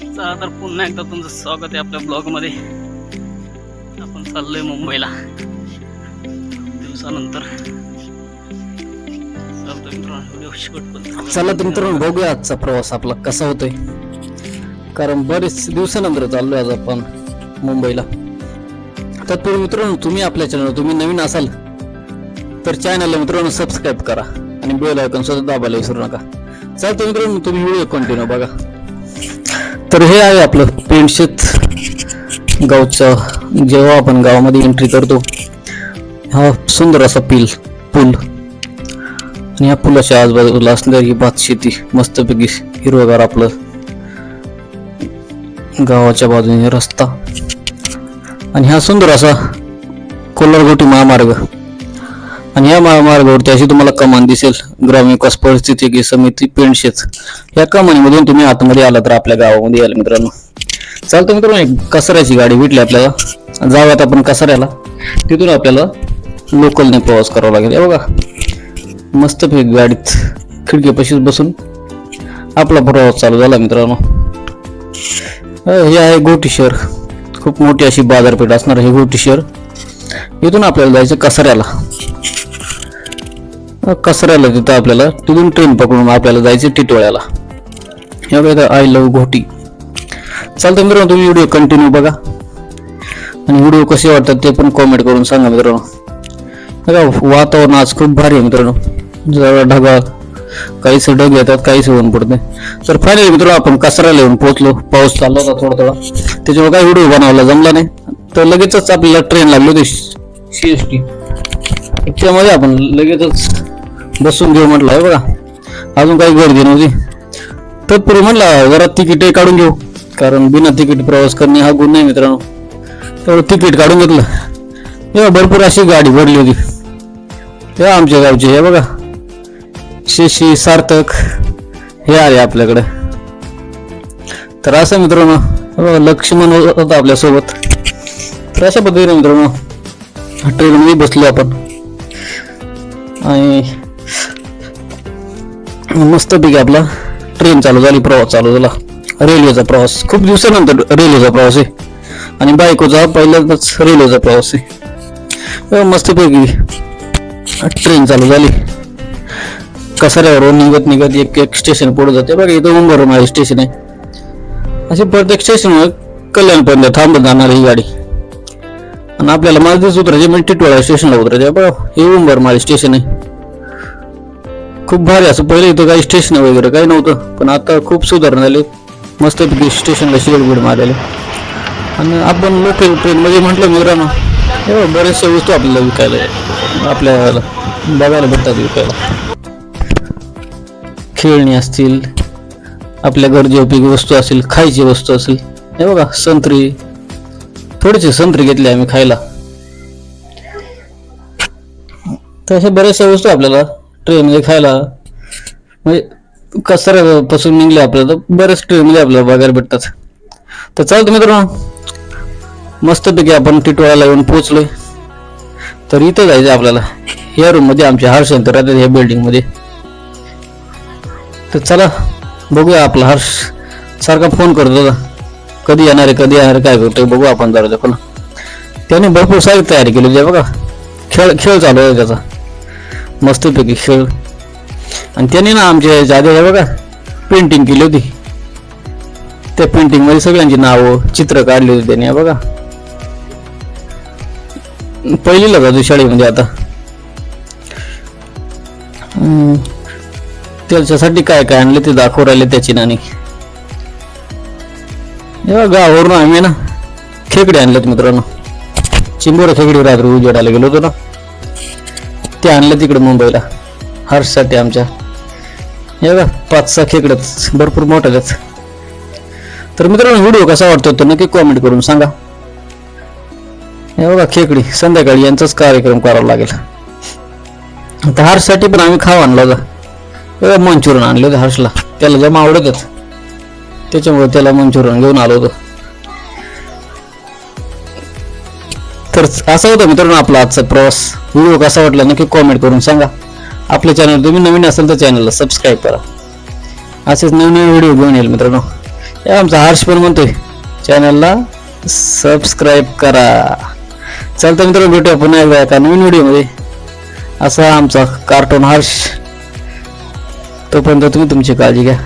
चला तर पुन्हा एकदा तुमचं स्वागत आहे आपल्या ब्लॉगमध्ये आपण चाललोय मुंबईला. दिवसानंतर. चला तर मित्रांनो बघूया आजचा प्रवास आपला कसा होतोय. कारण बरेच दिवसानंतर चाललोय आज आपण मुंबईला. तत्पूर्वी मित्रांनो तुम्ही आपल्या चॅनल तुम्ही नवीन असाल तर चॅनलला मित्रांनो सबस्क्राईब करा आणि बेल आयकॉन सुद्धा दाबायला विसरू नका. चालतं मित्रांनो तुम्ही व्हिडिओ कंटिन्यू बघा. तर हे आहे आपलं पेंडशेत गावचं जेव्हा आपण गावामध्ये एंट्री करतो हा सुंदर असा पिल पूल. आणि या पुलाच्या आजूबाजूला असणारी भात शेती मस्तपैकी हिरवगार आपलं गावाच्या बाजूने रस्ता. आणि हा सुंदर असा कोल्हारगोटी महामार्ग. आणि या महामार्गावरती अशी तुम्हाला कमान दिसेल. ग्रामविकास परिस्थिती समिती पेंडशेत या कमानीमधून तुम्ही आतमध्ये आला तर आपल्या गावामध्ये याल मित्रांनो. चालतं मित्रांनो एक कसाऱ्याची गाडी भेटली आपल्याला. जाऊयात आपण कसाऱ्याला. तिथून आपल्याला लोकलने प्रवास करावा लागेल. हे बघा मस्त फेक गाडीत खिडकीपाशीच बसून आपला प्रवास चालू झाला मित्रांनो. हे आहे गोटी शहर. खूप मोठी अशी बाजारपेठ असणार हे गोटी शहर. इथून आपल्याला जायचं कसाऱ्याला. कसऱ्याला तिथं आपल्याला. तिथून ट्रेन पकडून आपल्याला जायचं टिटोळ्याला. हे बघा आय लव घोटी. चालतं मित्रांनो तुम्ही व्हिडिओ कंटिन्यू बघा. आणि व्हिडिओ कसे वाटतात ते पण कॉमेंट करून सांगा मित्रांनो. बघा वातावरण आज खूप भारी आहे मित्रांनो. जरा ढगाळ. काहीच ढग येतात काहीच ऊन पडते तर फायनली मित्रांनो आपण कसऱ्याला येऊन पोहोचलो. पाऊस चालला होता थोडा थोडा त्याच्यामुळे काय व्हिडिओ बनवला जमला नाही. तर लगेचच आपल्याला ट्रेन लागली होती सी एस टी त्यामध्ये आपण लगेचच बसून घेऊ म्हटलं आहे बघा. अजून काही गर्दी नव्हती. तत्पूर्वी म्हटलं जरा तिकीट काढून घेऊ. कारण बिना तिकीट प्रवास करणे हा गुण नाही मित्रांनो. तेवढं तिकीट काढून घेतलं. तेव्हा भरपूर अशी गाडी भरली होती. तेव्हा आमच्या गावचे हे बघा. शेशी सार्थक. हे आले आपल्याकडे. तर असं मित्रांनो. बघा, लक्ष्मण होता आपल्यासोबत. तर अशा पद्धतीने मित्रांनो ट्रेनमध्ये बसलो आपण. आणि मस्तपैकी आपला ट्रेन चालू झाली प्रवास चालू झाला. रेल्वेचा प्रवास. खूप दिवसानंतर रेल्वेचा प्रवास आहे. आणि बायकोचा पहिल्यांदाच रेल्वेचा प्रवास आहे. मस्तपैकी ट्रेन चालू झाली. कसाऱ्यावरून निघत निघत एक एक स्टेशन पुढे जाते. बघा इथं मुंबई स्टेशन आहे. असे प्रत्येक स्टेशनवर कल्याणपर्यंत थांबत जाणार ही गाडी. आणि आपल्याला माझेच उतरायचे म्हणजे टिटवाळा स्टेशनला उतरायचे बघा हे उंबरमाळी स्टेशन आहे. खूप भारी. असं पहिले इथं काही स्टेशन वगैरे काही नव्हतं. पण आता खूप सुधारणा झाली मस्तपैकी स्टेशनला शिरगुड मारलेले. आणि आपण लोकल ट्रेनमध्ये म्हटलं मित्रांनो हे बऱ्याचशा वस्तू आपल्याला विकायला आपल्याला बघायला भेटतात विकायला. खेळणी असतील आपल्या गरजेपैकी वस्तू असतील खायची वस्तू असेल. हे बघा संत्री. थोडेसे संत्री घेतले आम्ही खायला. तर अशा बऱ्याचशा वस्तू आपल्याला ट्रेनमध्ये खायला. म्हणजे कचऱ्यापासून निघले आपल्याला तर बऱ्याच ट्रेनमध्ये आपल्याला बघायला भेटतात. तर चालतं मित्रांनो मस्तपैकी आपण टिटवाळ्याला येऊन पोहोचलोय. तर इथं जायचं आपल्याला. ह्या रूममध्ये आमचे हर्ष यांतर राहतात ह्या बिल्डिंगमध्ये. तर चला बघूया आपला हर्ष. सारखा फोन करतो कधी येणार आहे कधी येणार काय करतोय बघू आपण जरा पण. त्याने भरपूर सारी तयारी केली बघा. खेळ खेळ चालू आहे त्याचा. मस्तपैकी खेळ. आणि त्याने ना आमच्या जादेला बघा पेंटिंग केली होती. त्या पेंटिंगमध्ये सगळ्यांची नावं चित्र काढली होती त्याने बघा. पहिलीला जातो शाळेमध्ये आता. त्याच्यासाठी काय काय आणले ते दाखवू राहिले त्याची नाणी. गावावरून आम्ही ना खेकडे आणलेत मित्रांनो. चिंबोरा खेकडी रात्री उजेडायला गेलो होतो ना. ते आणलं तिकडे मुंबईला. हर्षसाठी आमच्या. हे बघा पाच सहा खेकड्यात भरपूर मोठ्या आहेत. तर मित्रांनो व्हिडिओ कसा वाटतो तो नक्की कॉमेंट करून सांगा. हे बघा खेकडी संध्याकाळी यांचाच कार्यक्रम करावा लागेल. आता हर्षसाठी पण आम्ही खावा आणला होता. बघा मंचुरियन आणले होते हर्षला. त्याला जमा आवडतच त्याच्यामुळे त्याला मंचुरियन घेऊन आलो होतो. तर असं होतं मित्रांनो आपला आजचा प्रवास व्हिडिओ कसा वाटला नक्की कॉमेंट करून सांगा. आपल्या चॅनल तुम्ही नवीन असाल तर चॅनलला सबस्क्राईब करा. असेच नवीन नवीन व्हिडिओ घेऊन येईल मित्रांनो. या आमचा हर्ष पण म्हणतोय चॅनलला सबस्क्राईब करा. चालतं मित्रांनो भेटूया पुन्हा एकदा एका नवीन व्हिडिओमध्ये असा आमचा कार्टून हर्ष. तोपर्यंत तुम्ही तुमची काळजी घ्या.